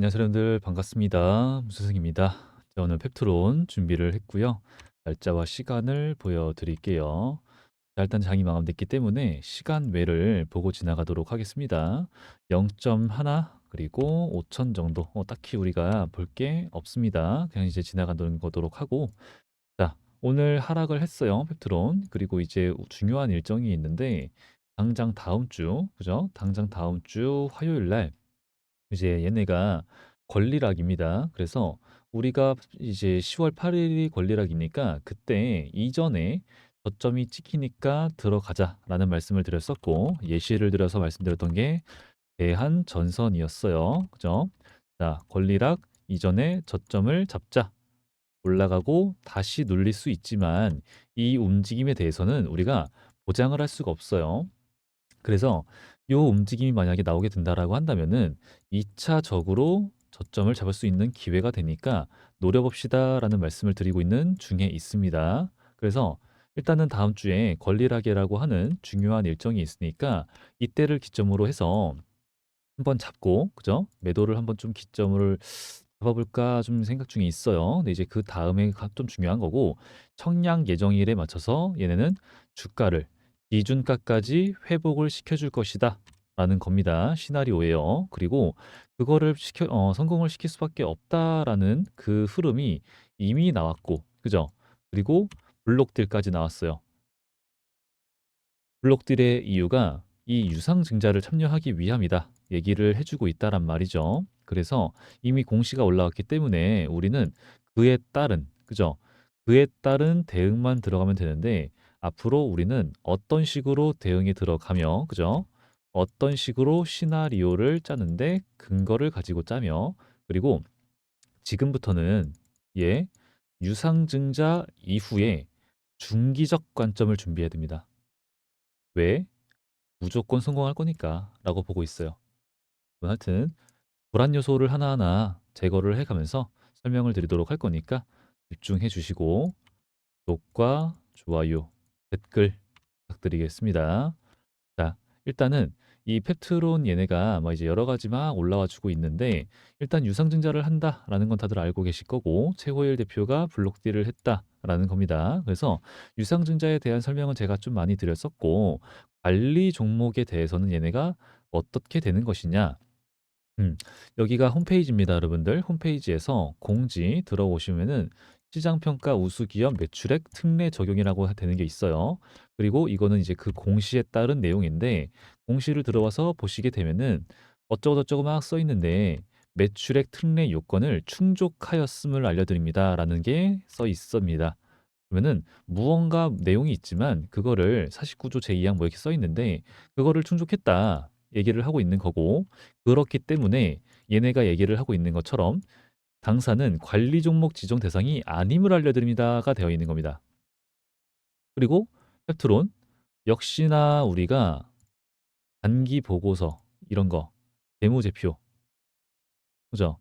안녕하세요 여러분들 반갑습니다. 무스승입니다. 자 오늘 펩트론 준비를 했고요. 날짜와 시간을 보여드릴게요. 자 일단 장이 마감됐기 때문에 시간 외를 보고 지나가도록 하겠습니다. 0.1 그리고 5천 정도 어, 딱히 우리가 볼 게 없습니다. 그냥 이제 지나가는 거도록 하고 자 오늘 하락을 했어요 펩트론 그리고 이제 중요한 일정이 있는데 당장 다음 주 그죠? 당장 다음 주 화요일 날 이제 얘네가 권리락입니다. 그래서 우리가 이제 10월 8일이 권리락이니까 그때 이전에 저점이 찍히니까 들어가자라는 말씀을 드렸었고 예시를 들어서 말씀드렸던 게 대한 전선이었어요. 그죠? 자, 권리락 이전에 저점을 잡자. 올라가고 다시 눌릴 수 있지만 이 움직임에 대해서는 우리가 보장을 할 수가 없어요. 그래서 요 움직임이 만약에 나오게 된다라고 한다면은 2차적으로 저점을 잡을 수 있는 기회가 되니까 노려봅시다라는 말씀을 드리고 있는 중에 있습니다. 그래서 일단은 다음 주에 권리락이라고 하는 중요한 일정이 있으니까 이때를 기점으로 해서 한번 잡고 그죠? 매도를 한번 좀 기점을 잡아볼까 좀 생각 중에 있어요. 근데 이제 그 다음에 좀 중요한 거고 청량 예정일에 맞춰서 얘네는 주가를 기준가까지 회복을 시켜줄 것이다. 라는 겁니다. 시나리오예요. 그리고 그거를 시켜, 어, 성공을 시킬 수밖에 없다라는 그 흐름이 이미 나왔고, 그죠? 그리고 블록딜까지 나왔어요. 블록딜의 이유가 이 유상증자를 참여하기 위함이다. 얘기를 해주고 있다란 말이죠. 그래서 이미 공시가 올라왔기 때문에 우리는 그에 따른, 그죠? 그에 따른 대응만 들어가면 되는데 앞으로 우리는 어떤 식으로 대응이 들어가며, 그죠? 어떤 식으로 시나리오를 짜는데 근거를 가지고 짜며, 그리고 지금부터는 예, 유상증자 이후에 중기적 관점을 준비해야 됩니다. 왜? 무조건 성공할 거니까 라고 보고 있어요. 하여튼 불안 요소를 하나하나 제거를 해가면서 설명을 드리도록 할 거니까 집중해 주시고 구독과 좋아요, 댓글 부탁드리겠습니다. 자, 일단은 이 펩트론 얘네가 뭐 이제 여러 가지 막 올라와 주고 있는데 일단 유상증자를 한다라는 건 다들 알고 계실 거고 최호일 대표가 블록딜을 했다라는 겁니다. 그래서 유상증자에 대한 설명은 제가 좀 많이 드렸었고 관리 종목에 대해서는 얘네가 어떻게 되는 것이냐 음, 여기가 홈페이지입니다, 여러분들. 홈페이지에서 공지 들어오시면은 시장평가 우수기업 매출액 특례 적용이라고 되는 게 있어요. 그리고 이거는 이제 그 공시에 따른 내용인데 공시를 들어와서 보시게 되면은 어쩌고저쩌고 막 써 있는데 매출액 특례 요건을 충족하였음을 알려드립니다라는 게 써 있습니다. 그러면은 무언가 내용이 있지만 그거를 49조 제2항 뭐 이렇게 써 있는데 그거를 충족했다 얘기를 하고 있는 거고 그렇기 때문에 얘네가 얘기를 하고 있는 것처럼 당사는 관리 종목 지정 대상이 아님을 알려드립니다가 되어 있는 겁니다. 그리고 펩트론 역시나 우리가 단기 보고서 이런 거 재무제표 그죠?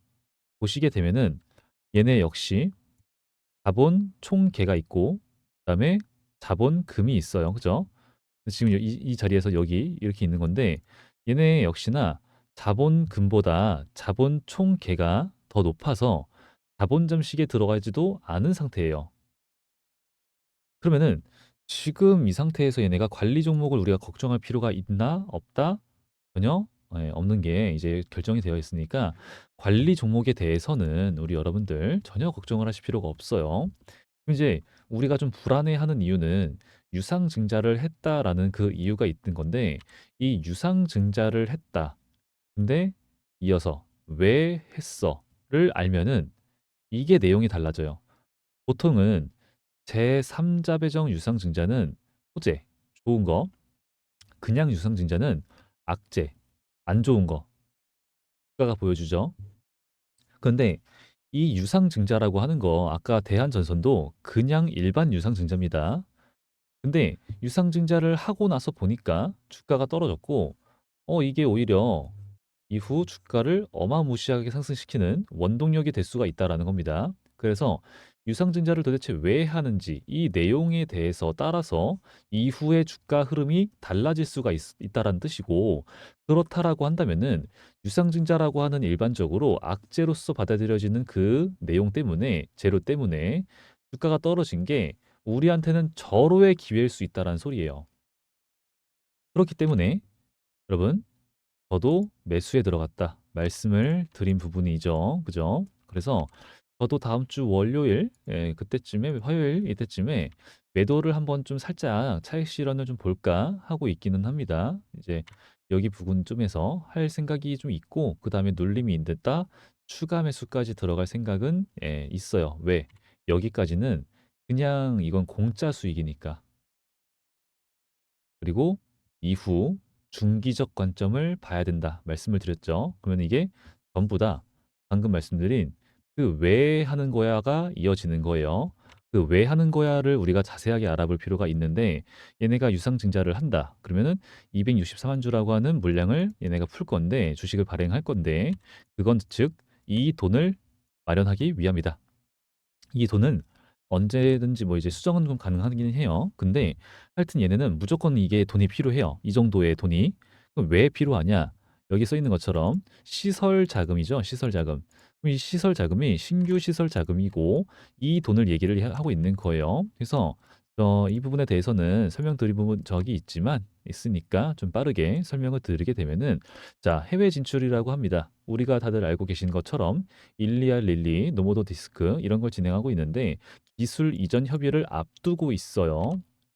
보시게 되면은 얘네 역시 자본 총계가 있고 그다음에 자본금이 있어요. 그죠? 지금 이, 이 자리에서 여기 이렇게 있는 건데 얘네 역시나 자본 금보다 자본 총계가 더 높아서 자본 잠식에 들어가지도 않은 상태예요. 그러면은 지금 이 상태에서 얘네가 관리 종목을 우리가 걱정할 필요가 있나 없다 전혀 예, 없는 게 이제 결정이 되어 있으니까 관리 종목에 대해서는 우리 여러분들 전혀 걱정을 하실 필요가 없어요. 이제 우리가 좀 불안해하는 이유는 유상증자를 했다라는 그 이유가 있는 건데 이 유상증자를 했다. 근데 이어서 왜 했어를 알면은 이게 내용이 달라져요. 보통은 제3자 배정 유상증자는 호재, 좋은 거. 그냥 유상증자는 악재, 안 좋은 거. 국가가 보여주죠. 그런데 이 유상증자라고 하는 거 아까 대한전선도 그냥 일반 유상증자입니다. 근데 유상증자를 하고 나서 보니까 주가가 떨어졌고 어 이게 오히려 이후 주가를 어마무시하게 상승시키는 원동력이 될 수가 있다라는 겁니다. 그래서 유상증자를 도대체 왜 하는지 이 내용에 대해서 따라서 이후의 주가 흐름이 달라질 수가 있, 있다라는 뜻이고 그렇다라고 한다면은 유상증자라고 하는 일반적으로 악재로서 받아들여지는 그 내용 때문에 재료 때문에 주가가 떨어진 게 우리한테는 절호의 기회일 수 있다라는 소리예요. 그렇기 때문에 여러분 저도 매수에 들어갔다 말씀을 드린 부분이죠. 그죠? 그래서 저도 다음 주 월요일 예, 그때쯤에 화요일 이때쯤에 매도를 한번 좀 살짝 차익 실현을 좀 볼까 하고 있기는 합니다. 이제 여기 부분쯤에서 할 생각이 좀 있고 그 다음에 눌림이 있다 추가 매수까지 들어갈 생각은 예, 있어요. 왜? 여기까지는 그냥 이건 공짜 수익이니까. 그리고 이후 중기적 관점을 봐야 된다 말씀을 드렸죠. 그러면 이게 전부 다 방금 말씀드린 그 왜 하는 거야가 이어지는 거예요. 그 왜 하는 거야를 우리가 자세하게 알아볼 필요가 있는데 얘네가 유상증자를 한다. 그러면은 264만 주라고 하는 물량을 얘네가 풀 건데 주식을 발행할 건데 그건 즉 이 돈을 마련하기 위함이다. 이 돈은 언제든지 뭐 이제 수정은 좀 가능하긴 해요. 근데 하여튼 얘네는 무조건 이게 돈이 필요해요. 이 정도의 돈이. 그럼 왜 필요하냐? 여기 써 있는 것처럼 시설 자금이죠. 시설 자금. 이 시설 자금이 신규 시설 자금이고 이 돈을 얘기를 하- 하고 있는 거예요. 그래서 어, 이 부분에 대해서는 부분 저기 있지만 있으니까 좀 빠르게 설명을 드리게 되면은 자 해외 진출이라고 합니다. 우리가 다들 알고 계신 것처럼 일리아 릴리, 노모도 디스크 이런 걸 진행하고 있는데 기술 이전 협의를 앞두고 있어요.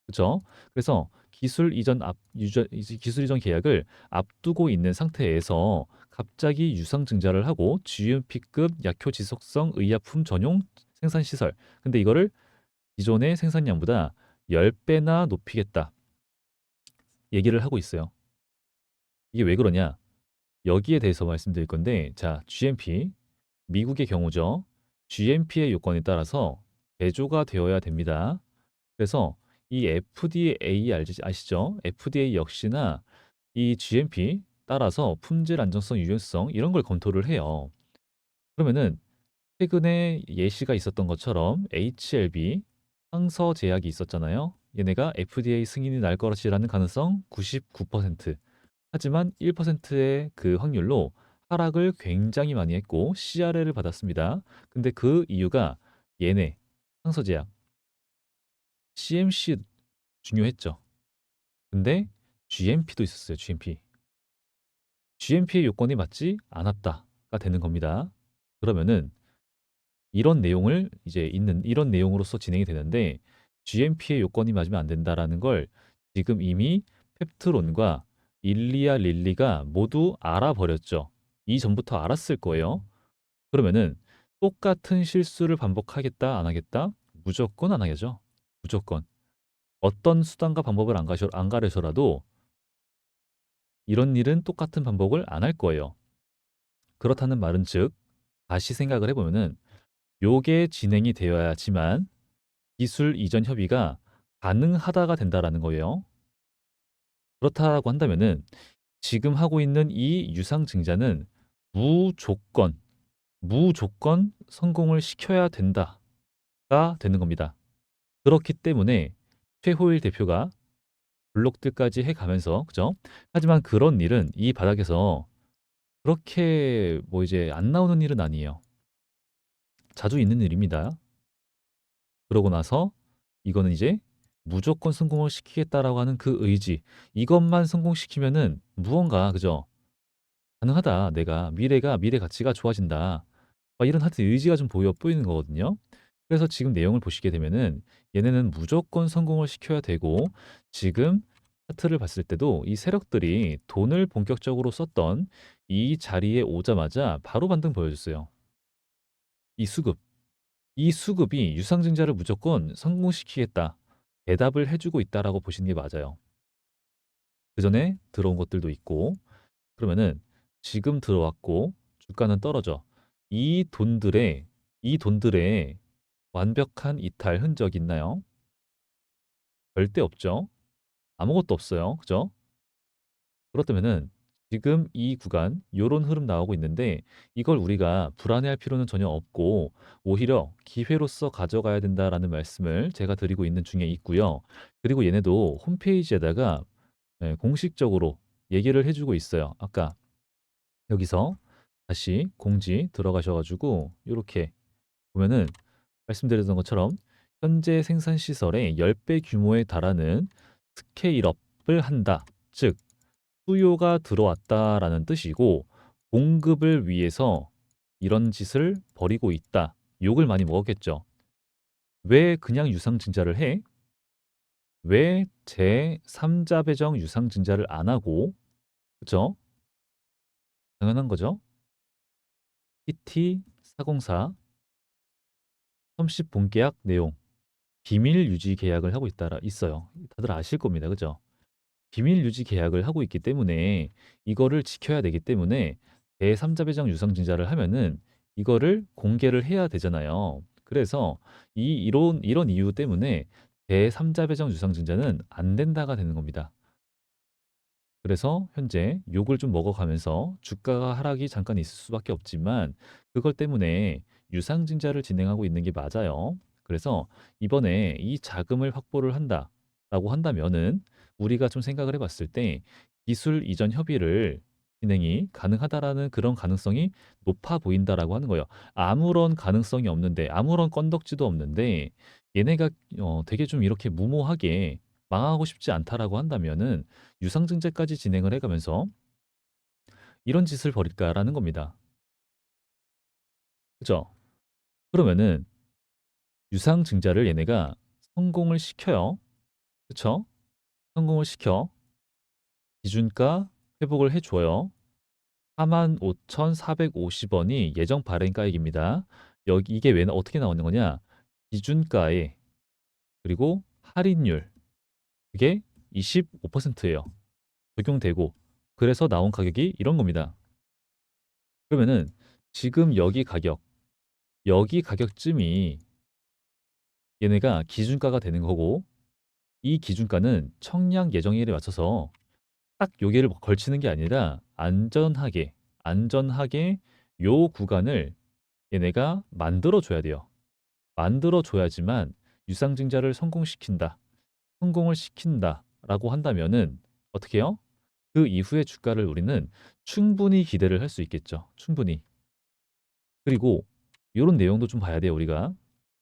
그죠? 그래서 기술 이전 앞 유저, 기술 이전 계약을 앞두고 있는 상태에서 갑자기 유상 증자를 하고 GMP급 약효 지속성 의약품 전용 생산 시설. 근데 이거를 기존의 생산량보다 10배나 높이겠다. 얘기를 하고 있어요. 이게 왜 그러냐? 여기에 대해서 말씀드릴 건데, 자, GMP, 미국의 경우죠. GMP의 요건에 따라서 개조가 되어야 됩니다. 그래서 이 FDA 아시죠? FDA 역시나 이 GMP 따라서 품질 안정성, 유연성 이런 걸 검토를 해요. 그러면은 최근에 예시가 있었던 것처럼 HLB 항서 제약이 있었잖아요. 얘네가 FDA 승인이 날 것이라는 가능성 99%. 하지만 1%의 그 확률로 하락을 굉장히 많이 했고 CRL을 받았습니다. 근데 그 이유가 얘네 항서 제약 CMC 중요했죠. 근데 GMP도 있었어요. GMP. GMP의 요건이 맞지 않았다가 되는 겁니다. 그러면은 이런 내용을 이제 있는 이런 내용으로서 진행이 되는데 GMP의 요건이 맞으면 안 된다라는 걸 지금 이미 펩트론과 일리아 릴리가 모두 알아버렸죠. 이전부터 알았을 거예요. 그러면은 똑같은 실수를 반복하겠다 안 하겠다? 무조건 안 하겠죠. 무조건. 어떤 수단과 방법을 안 가셔 안 가르쳐라도 이런 일은 똑같은 반복을 안 할 거예요. 그렇다는 말은 즉 다시 생각을 해보면은 요게 진행이 되어야지만 기술 이전 협의가 가능하다가 된다라는 거예요. 그렇다고 한다면은 지금 하고 있는 이 유상 증자는 무조건 무조건 성공을 시켜야 된다가 되는 겁니다. 그렇기 때문에 최호일 대표가 블록들까지 해가면서 그죠? 하지만 그런 일은 이 바닥에서 그렇게 뭐 이제 안 나오는 일은 아니에요. 자주 있는 일입니다. 그러고 나서 이거는 이제 무조건 성공을 시키겠다라고 하는 그 의지 이것만 성공시키면은 무언가 그죠? 가능하다. 내가 미래가 미래 가치가 좋아진다. 막 이런 하여튼 의지가 좀 보여 보이는 거거든요. 그래서 지금 내용을 보시게 되면은 얘네는 무조건 성공을 시켜야 되고 지금 차트를 봤을 때도 이 세력들이 돈을 본격적으로 썼던 이 자리에 오자마자 바로 반등 보여줬어요. 이 수급. 이 수급이 유상증자를 무조건 성공시키겠다. 대답을 해주고 있다라고 보시는 게 맞아요. 그 전에 들어온 것들도 있고, 그러면은 지금 들어왔고, 주가는 떨어져. 이 돈들의, 이 돈들의 완벽한 이탈 흔적 있나요? 절대 없죠. 아무것도 없어요. 그죠? 그렇다면은 지금 이 구간 요런 흐름 나오고 있는데 이걸 우리가 불안해할 필요는 전혀 없고 오히려 기회로서 가져가야 된다라는 말씀을 제가 드리고 있는 중에 있고요. 그리고 얘네도 홈페이지에다가 예, 공식적으로 얘기를 해주고 있어요. 아까 여기서 다시 공지 들어가셔 가지고 요렇게 보면은 말씀드렸던 것처럼 현재 생산 시설의 10배 규모에 달하는 스케일업을 한다. 즉 수요가 들어왔다라는 뜻이고 공급을 위해서 이런 짓을 벌이고 있다. 욕을 많이 먹었겠죠. 왜 그냥 유상증자를 해? 왜 제3자 배정 유상증자를 안 하고 그죠? 당연한 거죠. PT 404 30 본계약 내용 비밀 유지 계약을 하고 있다라 있어요. 다들 아실 겁니다. 그죠? 비밀 유지 계약을 하고 있기 때문에 이거를 지켜야 되기 때문에 제3자 배정 유상증자를 하면은 이거를 공개를 해야 되잖아요. 그래서 이 이런 이런 이유 때문에 제3자 배정 유상증자는 안 된다가 되는 겁니다. 그래서 현재 욕을 좀 먹어가면서 주가가 하락이 잠깐 있을 수밖에 없지만 그것 때문에 유상증자를 진행하고 있는 게 맞아요. 그래서 이번에 이 자금을 확보를 한다라고 한다면은 우리가 좀 생각을 해봤을 때 기술 이전 협의를 진행이 가능하다라는 그런 가능성이 높아 보인다라고 하는 거예요. 아무런 가능성이 없는데 아무런 건덕지도 없는데 얘네가 어, 되게 좀 이렇게 무모하게 망하고 싶지 않다라고 한다면은 유상증자까지 진행을 해가면서 이런 짓을 벌일까라는 겁니다. 그죠? 그러면은 유상증자를 얘네가 성공을 시켜요. 그쵸? 성공을 시켜 기준가 회복을 해줘요. 45,450원이 예정 발행 가액입니다. 여기 이게 왜 어떻게 나오는 거냐? 기준가에 그리고 할인율 그게 25%예요. 적용되고 그래서 나온 가격이 이런 겁니다. 그러면은 지금 여기 가격 여기 가격쯤이 얘네가 기준가가 되는 거고 이 기준가는 청약 예정일에 맞춰서 딱 요게를 걸치는 게 아니라 안전하게 안전하게 요 구간을 얘네가 만들어 줘야 돼요. 만들어 줘야지만 유상증자를 성공시킨다. 성공을 시킨다라고 한다면은 어떻게 해요? 그 이후의 주가를 우리는 충분히 기대를 할 수 있겠죠. 충분히. 그리고 요런 내용도 좀 봐야 돼요, 우리가.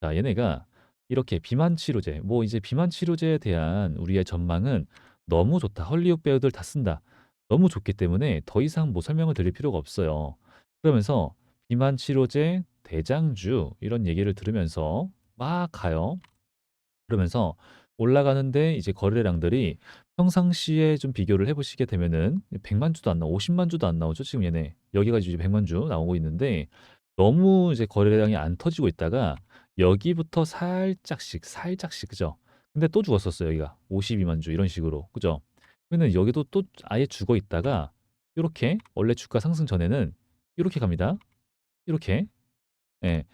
자, 얘네가 이렇게 비만 치료제, 뭐 이제 비만 치료제에 대한 우리의 전망은 너무 좋다. 헐리우드 배우들 다 쓴다. 너무 좋기 때문에 더 이상 뭐 설명을 드릴 필요가 없어요. 그러면서 비만 치료제 대장주 이런 얘기를 들으면서 막 가요. 그러면서 올라가는데 이제 거래량들이 평상시에 좀 비교를 해 보시게 되면은 100만 주도 안 나오고 50만 주도 안 나오죠. 지금 얘네. 여기가 이제 100만 주 나오고 있는데 너무 이제 거래량이 안 터지고 있다가 여기부터 살짝씩 살짝씩 그죠? 근데 또 죽었었어요. 여기가 52만 주 이런 식으로 그죠? 그러면 여기도 또 아예 죽어 있다가 이렇게 원래 주가 상승 전에는 이렇게 갑니다. 이렇게 예.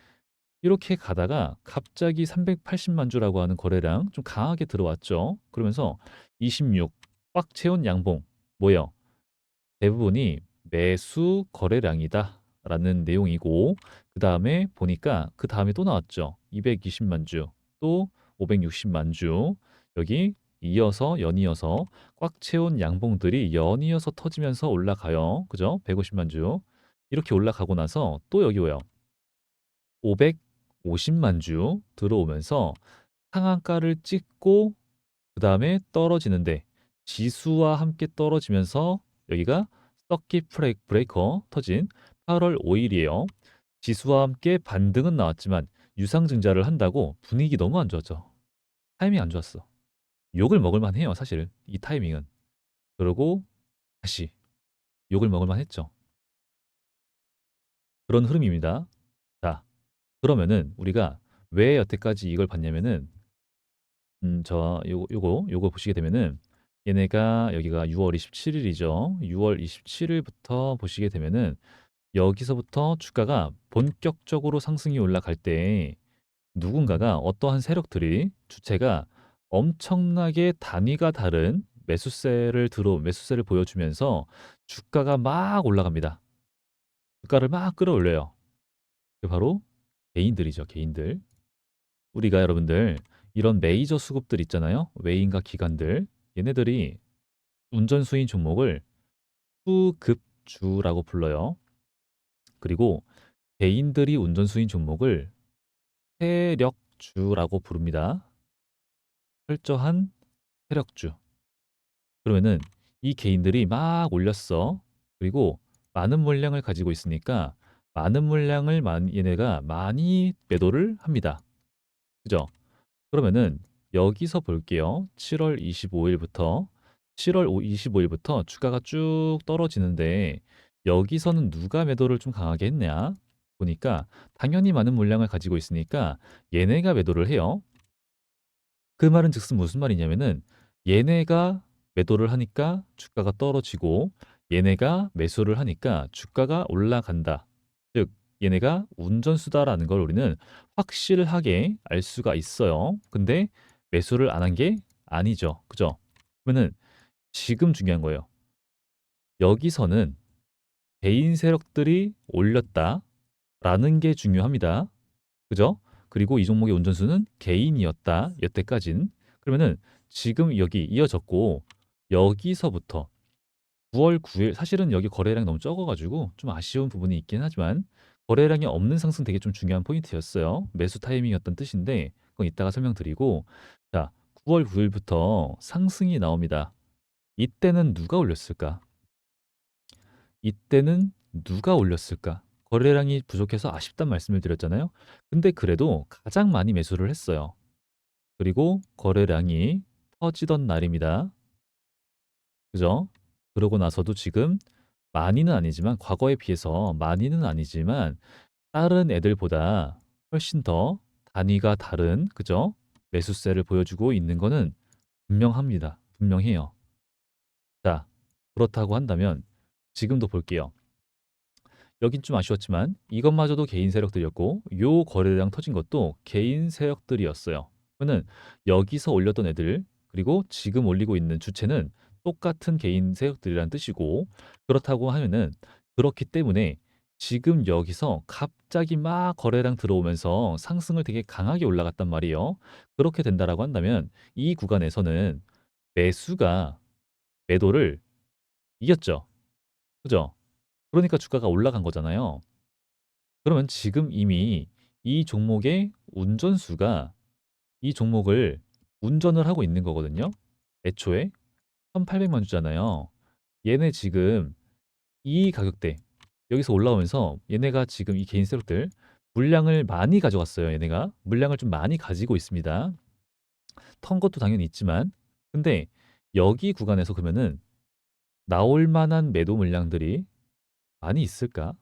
이렇게 가다가 갑자기 380만 주라고 하는 거래량 좀 강하게 들어왔죠. 그러면서 26 꽉 채운 양봉 뭐예요? 대부분이 매수 거래량이다 라는 내용이고 그 다음에 보니까 그 다음에 또 나왔죠. 220만 주, 또 560만 주 여기 이어서 연이어서 꽉 채운 양봉들이 연이어서 터지면서 올라가요. 그죠? 150만 주 이렇게 올라가고 나서 또 여기 왜요? 550만 주 들어오면서 상한가를 찍고 그 다음에 떨어지는데 지수와 함께 떨어지면서 여기가 서킷 브레이커 터진 8월 5일이에요. 지수와 함께 반등은 나왔지만 유상증자를 한다고 분위기 너무 안 좋았죠. 타이밍 안 좋았어. 욕을 먹을 만 해요, 사실. 이 타이밍은. 그러고 다시 욕을 먹을 만 했죠. 그런 흐름입니다. 자, 그러면은 우리가 왜 여태까지 이걸 봤냐면은 음, 저 요거 요거 요거 보시게 되면은 얘네가 여기가 6월 27일이죠. 6월 27일부터 보시게 되면은 여기서부터 주가가 본격적으로 상승이 올라갈 때 누군가가 어떠한 세력들이 주체가 엄청나게 단위가 다른 매수세를 들어 매수세를 보여주면서 주가가 막 올라갑니다. 주가를 막 끌어올려요. 그게 바로 개인들이죠, 개인들. 우리가 여러분들 이런 메이저 수급들 있잖아요. 외인과 기관들. 얘네들이 운전수인 종목을 수급주라고 불러요. 그리고 개인들이 운전수인 종목을 세력주라고 부릅니다. 철저한 세력주. 그러면은 이 개인들이 막 올렸어. 그리고 많은 물량을 가지고 있으니까 많은 물량을 많- 얘네가 많이 매도를 합니다. 그죠? 그러면은 여기서 볼게요. 7월 25일부터 7월 25일부터 주가가 쭉 떨어지는데 여기서는 누가 매도를 좀 강하게 했냐? 보니까 당연히 많은 물량을 가지고 있으니까 얘네가 매도를 해요. 그 말은 즉슨 무슨 말이냐면은 얘네가 매도를 하니까 주가가 떨어지고 얘네가 매수를 하니까 주가가 올라간다. 즉 얘네가 운전수다라는 걸 우리는 확실하게 알 수가 있어요. 근데 매수를 안 한 게 아니죠. 그죠? 그러면은 지금 중요한 거예요. 여기서는 개인 세력들이 올렸다라는 게 중요합니다. 그죠? 그리고 이 종목의 운전수는 개인이었다. 여태까진. 그러면은 지금 여기 이어졌고 여기서부터 9월 9일 사실은 여기 거래량이 너무 적어가지고 좀 아쉬운 부분이 있긴 하지만 거래량이 없는 상승 되게 좀 중요한 포인트였어요. 매수 타이밍이었던 뜻인데 그건 이따가 설명드리고 자 9월 9일부터 상승이 나옵니다. 이때는 누가 올렸을까? 이때는 누가 올렸을까? 거래량이 부족해서 아쉽단 말씀을 드렸잖아요. 근데 그래도 가장 많이 매수를 했어요. 그리고 거래량이 터지던 날입니다. 그죠? 그러고 나서도 지금 많이는 아니지만 과거에 비해서 많이는 아니지만 다른 애들보다 훨씬 더 단위가 다른 그죠? 매수세를 보여주고 있는 거는 분명합니다. 분명해요. 자, 그렇다고 한다면 지금도 볼게요. 여긴 좀 아쉬웠지만 이것마저도 개인 세력들이었고 요 거래량 터진 것도 개인 세력들이었어요. 그러면 여기서 올렸던 애들 그리고 지금 올리고 있는 주체는 똑같은 개인 세력들이란 뜻이고 그렇다고 하면은 그렇기 때문에 지금 여기서 갑자기 막 거래량 들어오면서 상승을 되게 강하게 올라갔단 말이에요. 그렇게 된다라고 한다면 이 구간에서는 매수가 매도를 이겼죠. 그죠? 그러니까 주가가 올라간 거잖아요. 그러면 지금 이미 이 종목의 운전수가 이 종목을 운전을 하고 있는 거거든요. 애초에 1,800만 주잖아요. 얘네 지금 이 가격대 여기서 올라오면서 얘네가 지금 이 개인 세력들 물량을 많이 가져갔어요. 얘네가 물량을 좀 많이 가지고 있습니다. 턴 것도 당연히 있지만 근데 여기 구간에서 그러면은 나올 만한 매도 물량들이 많이 있을까?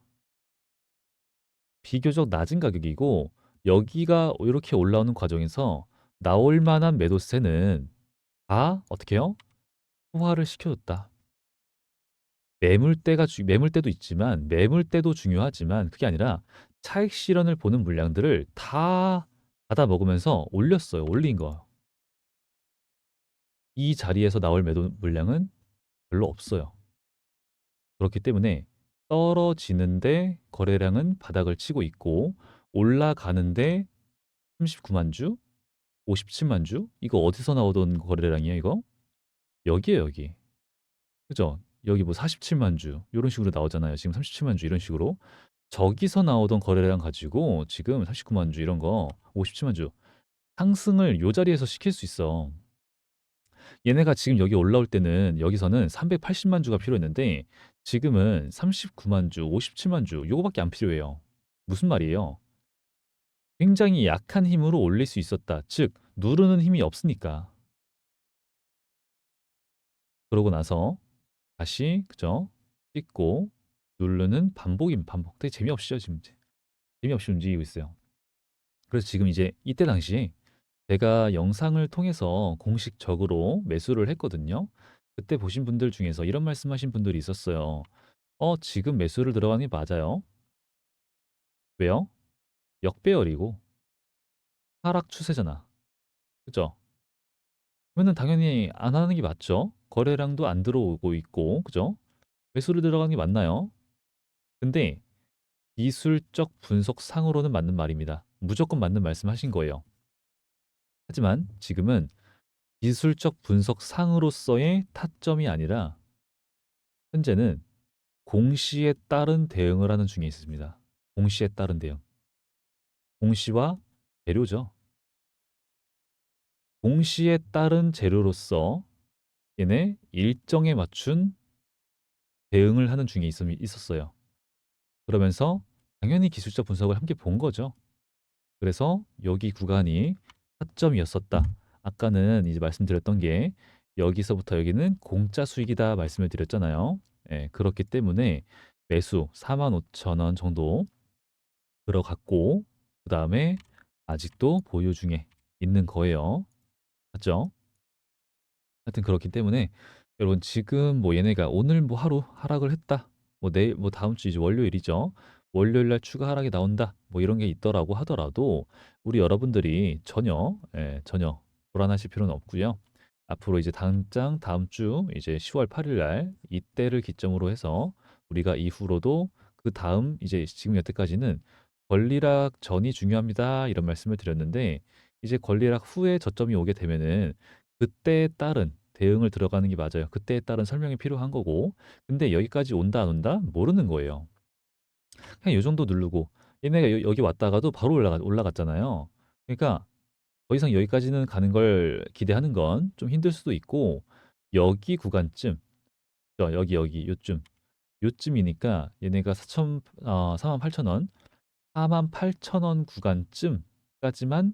비교적 낮은 가격이고 여기가 이렇게 올라오는 과정에서 나올 만한 매도세는 다 어떻게 해요? 소화를 시켜줬다. 매물대가 주, 매물대도 있지만 매물대도 중요하지만 그게 아니라 차익 실현을 보는 물량들을 다 받아 먹으면서 올렸어요. 올린 거. 이 자리에서 나올 매도 물량은 별로 없어요. 그렇기 때문에 떨어지는데 거래량은 바닥을 치고 있고 올라가는데 39만 주, 57만 주? 이거 어디서 나오던 거래량이에요, 이거? 여기에요, 여기. 그죠? 여기 뭐 47만 주 이런 식으로 나오잖아요. 지금 37만 주 이런 식으로. 저기서 나오던 거래량 가지고 지금 49만 주 이런 거 57만 주 상승을 요 자리에서 시킬 수 있어. 얘네가 지금 여기 올라올 때는 여기서는 380만 주가 필요했는데 지금은 39만 주, 57만 주 요거밖에 안 필요해요. 무슨 말이에요? 굉장히 약한 힘으로 올릴 수 있었다. 즉 누르는 힘이 없으니까. 그러고 나서 다시 그죠? 찍고 누르는 반복임 반복. 되게 재미없이죠 지금. 재미없이 움직이고 있어요. 그래서 지금 이제 이때 당시에 제가 영상을 통해서 공식적으로 매수를 했거든요. 그때 보신 분들 중에서 이런 말씀하신 분들이 있었어요. 어, 지금 매수를 들어가는 게 맞아요. 왜요? 역배열이고 하락 추세잖아. 그죠? 그러면 당연히 안 하는 게 맞죠? 거래량도 안 들어오고 있고, 그죠? 매수를 들어간 게 맞나요? 근데 기술적 분석 상으로는 맞는 말입니다. 무조건 맞는 말씀하신 거예요. 하지만 지금은 기술적 분석 상으로서의 타점이 아니라 현재는 공시에 따른 대응을 하는 중에 있습니다. 공시에 따른 대응. 공시와 재료죠. 공시에 따른 재료로서 얘네 일정에 맞춘 대응을 하는 중에 있, 있었어요. 그러면서 당연히 기술적 분석을 함께 본 거죠. 그래서 여기 구간이 타점이었었다. 아까는 이제 말씀드렸던 게 여기서부터 여기는 공짜 수익이다 말씀을 드렸잖아요. 예, 그렇기 때문에 매수 45,000원 정도 들어갔고 그 다음에 아직도 보유 중에 있는 거예요. 맞죠? 하여튼 그렇기 때문에 여러분 지금 뭐 얘네가 오늘 뭐 하루 하락을 했다. 뭐 내일 뭐 다음 주 이제 월요일이죠. 월요일 날 추가 하락이 나온다. 뭐 이런 게 있더라고 하더라도 우리 여러분들이 전혀 예, 전혀 불안하실 필요는 없고요. 앞으로 이제 당장 다음 주 이제 10월 8일 날 이때를 기점으로 해서 우리가 이후로도 그 다음 이제 지금 여태까지는 권리락 전이 중요합니다. 이런 말씀을 드렸는데 이제 권리락 후에 저점이 오게 되면은 그때에 따른 대응을 들어가는 게 맞아요. 그때에 따른 설명이 필요한 거고. 근데 여기까지 온다 안 온다 모르는 거예요. 그냥 요 정도 누르고 얘네가 여, 여기 왔다가도 바로 올라가, 올라갔잖아요. 그러니까 더 이상 여기까지는 가는 걸 기대하는 건 좀 힘들 수도 있고 여기 구간쯤 저 여기 여기 요쯤 요쯤이니까 얘네가 4천 어, 48,000원 48,000원 구간쯤까지만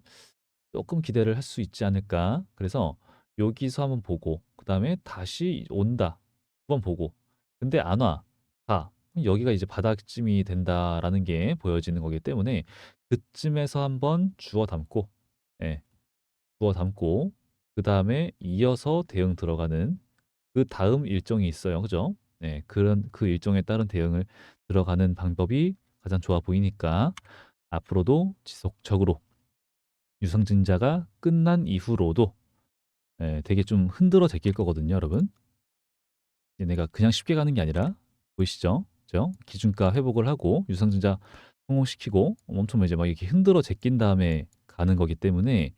조금 기대를 할 수 있지 않을까. 그래서 여기서 한번 보고 그 다음에 다시 온다. 두 번 보고. 근데 안 와. 가. 여기가 이제 바닥쯤이 된다라는 게 보여지는 거기 때문에 그쯤에서 한번 주워 담고 예. 주워 담고 그 다음에 이어서 대응 들어가는 그 다음 일정이 있어요. 그죠? 네. 그런 그 일정에 따른 대응을 들어가는 방법이 가장 좋아 보이니까 앞으로도 지속적으로 유상증자가 끝난 이후로도 예, 되게 좀 흔들어 제낄 거거든요, 여러분. 얘네가 그냥 쉽게 가는 게 아니라 보이시죠? 그죠? 기준가 회복을 하고 유상증자 성공시키고 엄청 이제 막 이렇게 흔들어 제낀 다음에 가는 거기 때문에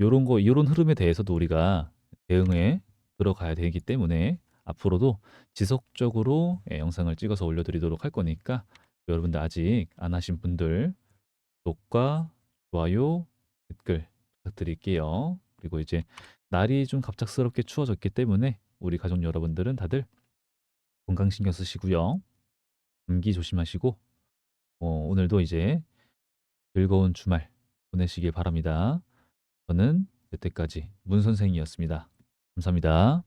요런 거 요런 흐름에 대해서도 우리가 대응에 들어가야 되기 때문에 앞으로도 지속적으로 예, 영상을 찍어서 올려드리도록 할 거니까 여러분들 아직 안 하신 분들 구독과 좋아요, 댓글 부탁드릴게요. 그리고 이제 날이 좀 갑작스럽게 추워졌기 때문에 우리 가족 여러분들은 다들 건강 신경 쓰시고요. 감기 조심하시고 어, 오늘도 이제 즐거운 주말 보내시길 바랍니다. 저는 여태까지 문 선생이었습니다. 감사합니다.